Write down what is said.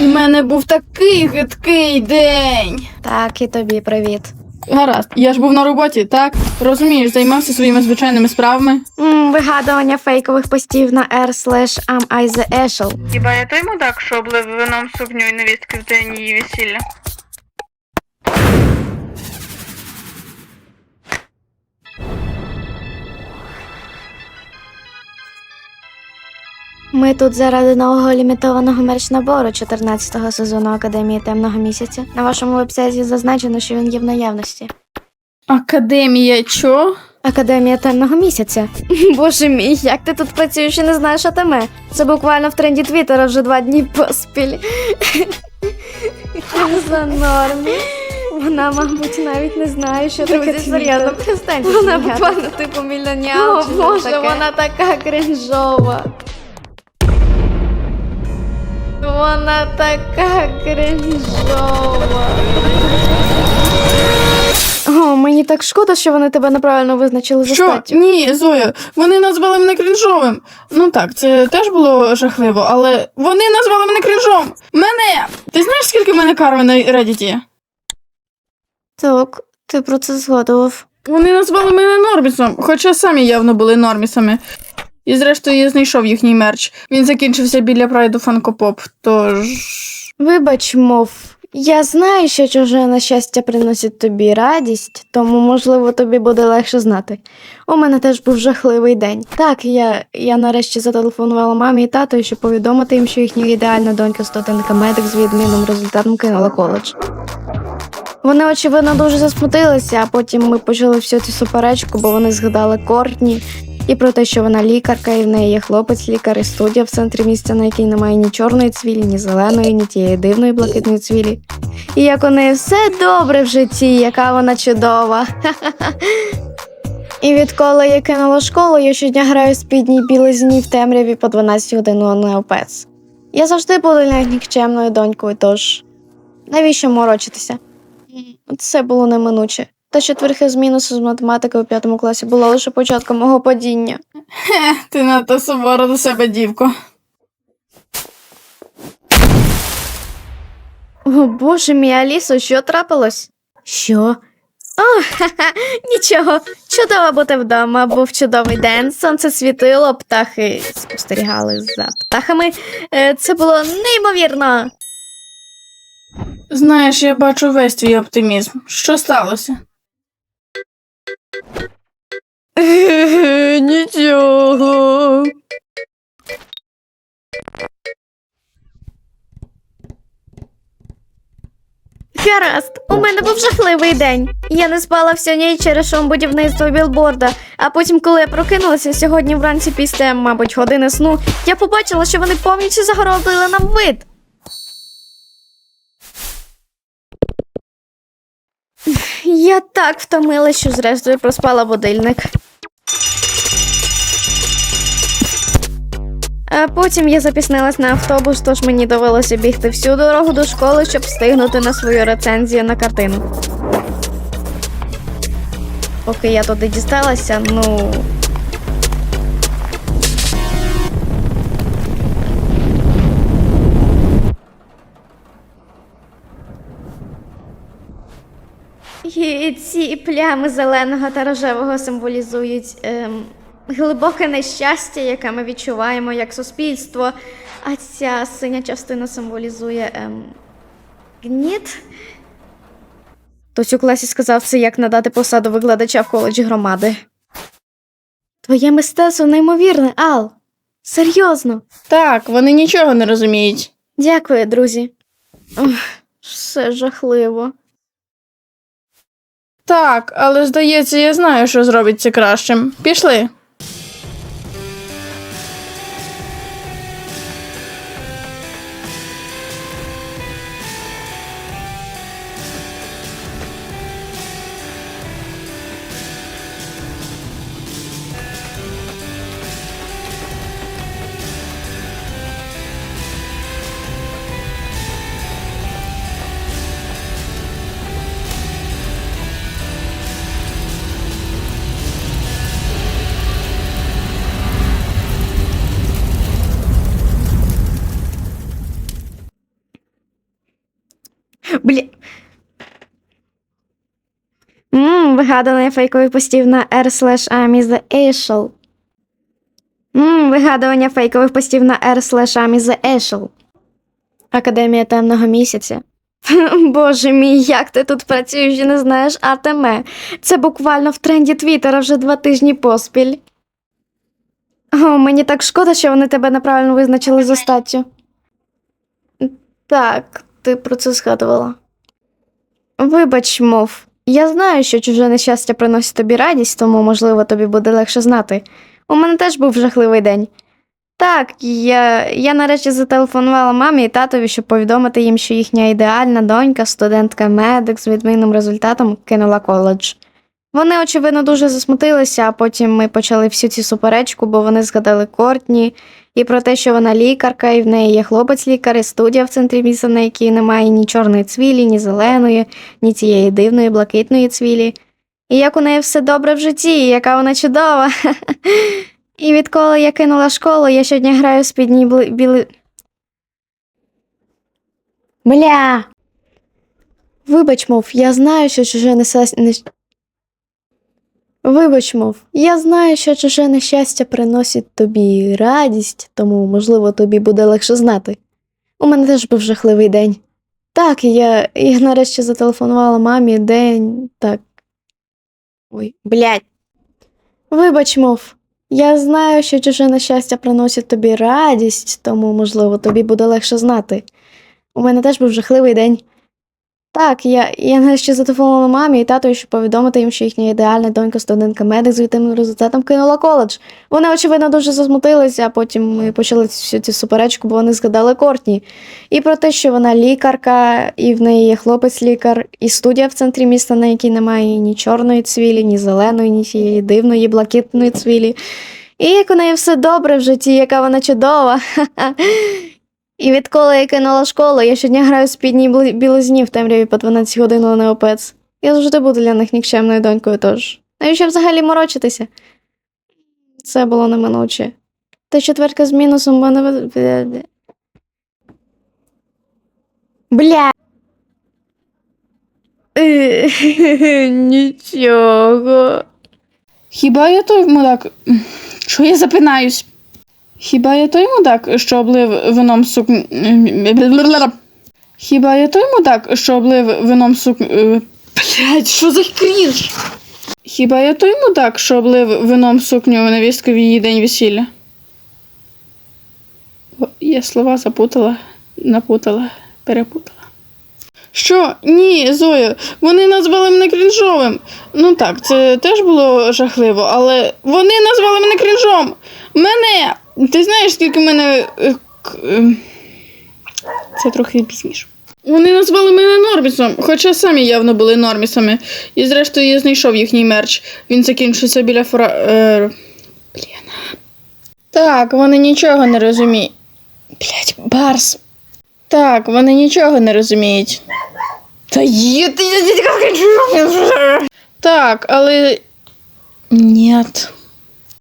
У мене був такий гидкий день. Так, і тобі привіт. Гаразд, я ж був на роботі, так? Розумієш, займався своїми звичайними справами. м вигадування фейкових постів на r slash am I the Ashel. Хіба я той мудак, що облив вином сукню і невістки в день її весілля? Ми тут заради нового лімітованого мерч-набору 14-го сезону Академії темного місяця. На вашому вебсайті зазначено, що він є в наявності. Академія чо? Академія темного місяця. Боже мій, як ти тут працюєш і не знаєш атаме? Це буквально в тренді Твіттера вже два дні поспіль. За норм. Вона, мабуть, навіть не знає, що таке серйозно, перестаньте Вона буквально типу мільйоняр. О, Боже, вона така кринжова. Вона така кринжова. О, мені так шкода, що вони тебе неправильно визначили за Що? статтю. Ні, Зоя, вони назвали мене крінжовим. Ну так, це теж було жахливо, але вони назвали мене крінжом. Мене! Ти знаєш, скільки в мене карми на Reddit? Так, ти про це згадував. Вони назвали мене Нормісом, хоча самі явно були нормісами. І зрештою я знайшов їхній мерч. Він закінчився біля прайду Фанкопоп, тож. Вибач, мов. Я знаю, що чуже нещастя приносить тобі радість, тому, можливо, тобі буде легше знати. У мене теж був жахливий день. Так, я, я нарешті зателефонувала мамі і тату, щоб повідомити їм, що їхня ідеальна донька студентка медик з відмінним результатом кинула коледж. Вони, очевидно, дуже засмутилися, а потім ми почали всю цю суперечку, бо вони згадали Кортні і про те, що вона лікарка, і в неї є хлопець-лікар і студія в центрі місця, на якій немає ні чорної цвілі, ні зеленої, ні тієї дивної блакитної цвілі. І як у неї все добре в житті, яка вона чудова. І відколи я кинула школу, я щодня граю в спідній білизні в темряві по 12 годин у неопец. Я завжди буду нікчемною донькою, тож навіщо морочитися? Це було неминуче. Та четверхи з мінусу з математики у п'ятому класі було лише початком мого падіння. Хе, ти надто сувора до себе, дівко. О, боже мій Алісо, що трапилось? Що? О, ха-ха, нічого. Чудово бути вдома, був чудовий день, сонце світило, птахи спостерігали за птахами. Е, Це було неймовірно. Знаєш, я бачу весь твій оптимізм. Що сталося? Нічого. Гаразд, у мене був жахливий день. Я не спала всю ніч через шум будівництва білборда. А потім, коли я прокинулася сьогодні вранці після, мабуть, години сну, я побачила, що вони повністю загородили нам вид. Я так втомилась, що зрештою проспала будильник. А потім я запіснилась на автобус, тож мені довелося бігти всю дорогу до школи, щоб встигнути на свою рецензію на картину. Поки я туди дісталася, ну. І ці плями зеленого та рожевого символізують ем, глибоке нещастя, яке ми відчуваємо як суспільство, а ця синя частина символізує ем, гніт. Хтось у класі сказав це, як надати посаду викладача в коледжі громади. Твоє мистецтво неймовірне, Ал. Серйозно. Так, вони нічого не розуміють. Дякую, друзі. Ох, все жахливо. Так, але здається, я знаю, що зробить це кращим. Пішли. Блі. Ммм, вигадування фейкових постів на r the Eshel. Ммм, вигадування фейкових постів на r the Eshel. Академія темного місяця. Боже мій, як ти тут працюєш і не знаєш Артеме. Це буквально в тренді Твіттера вже два тижні поспіль. О, мені так шкода, що вони тебе неправильно визначили за статтю. Так, ти про це згадувала. Вибач, мов. Я знаю, що чуже нещастя приносить тобі радість, тому, можливо, тобі буде легше знати. У мене теж був жахливий день. Так, я, я нарешті зателефонувала мамі і татові, щоб повідомити їм, що їхня ідеальна донька, студентка медик з відмінним результатом кинула коледж. Вони, очевидно, дуже засмутилися, а потім ми почали всю цю суперечку, бо вони згадали Кортні і про те, що вона лікарка, і в неї є хлопець-лікар, і студія в центрі міста, на якій немає ні чорної цвілі, ні зеленої, ні цієї дивної блакитної цвілі. І як у неї все добре в житті, і яка вона чудова. І відколи я кинула школу, я щодня граю з підній бли... біли. Бля. Вибач, мов, я знаю, що чуже нещастя. Вибач, мов, я знаю, що чуже нещастя приносить тобі радість, тому, можливо, тобі буде легше знати. У мене теж був жахливий день. Так, я, я нарешті зателефонувала мамі день. Так. Ой, блядь. Вибач, мов. Я знаю, що чуже нещастя приносить тобі радість, тому, можливо, тобі буде легше знати. У мене теж був жахливий день. Так, я, я нарешті зателефонувала мамі і татові, щоб повідомити їм, що їхня ідеальна донька студентка медик з відтим результатом кинула коледж. Вони, очевидно, дуже засмутилися, а потім ми почали всю цю суперечку, бо вони згадали Кортні. І про те, що вона лікарка, і в неї є хлопець-лікар, і студія в центрі міста, на якій немає ні чорної цвілі, ні зеленої, ні тієї дивної, блакитної цвілі. І як у неї все добре в житті, яка вона чудова. І відколи я кинула школу, я щодня граю з підній бли- білизні в темряві по 12 годин на неопец. Я завжди буду для них нікчемною донькою, тож. Навіщо взагалі морочитися? Це було неминуче. Та четверка з мінусом мене. Бля. Е, Нічого. Хіба я той мудак. Що я запинаюсь? Хіба я той мудак, що облив вином сук. Хіба я той мудак, що облив вином сук. Блять, що за крінж? Хіба я той мудак, що облив вином сукню невістки в її день весілля? Я слова запутала, напутала, перепутала. Що? Ні, Зоя, вони назвали мене крінжовим. Ну так, це теж було жахливо, але вони назвали мене крінжом. Мене! Ти знаєш, скільки в мене. е, е, Це трохи пізніше. Вони назвали мене Нормісом, хоча самі явно були нормісами. І зрештою я знайшов їхній мерч. Він закінчився біля фора. Е... Блін. Так, вони нічого не розуміють. Блять, Барс. Так, вони нічого не розуміють. Та є ти. Так, але. Нет.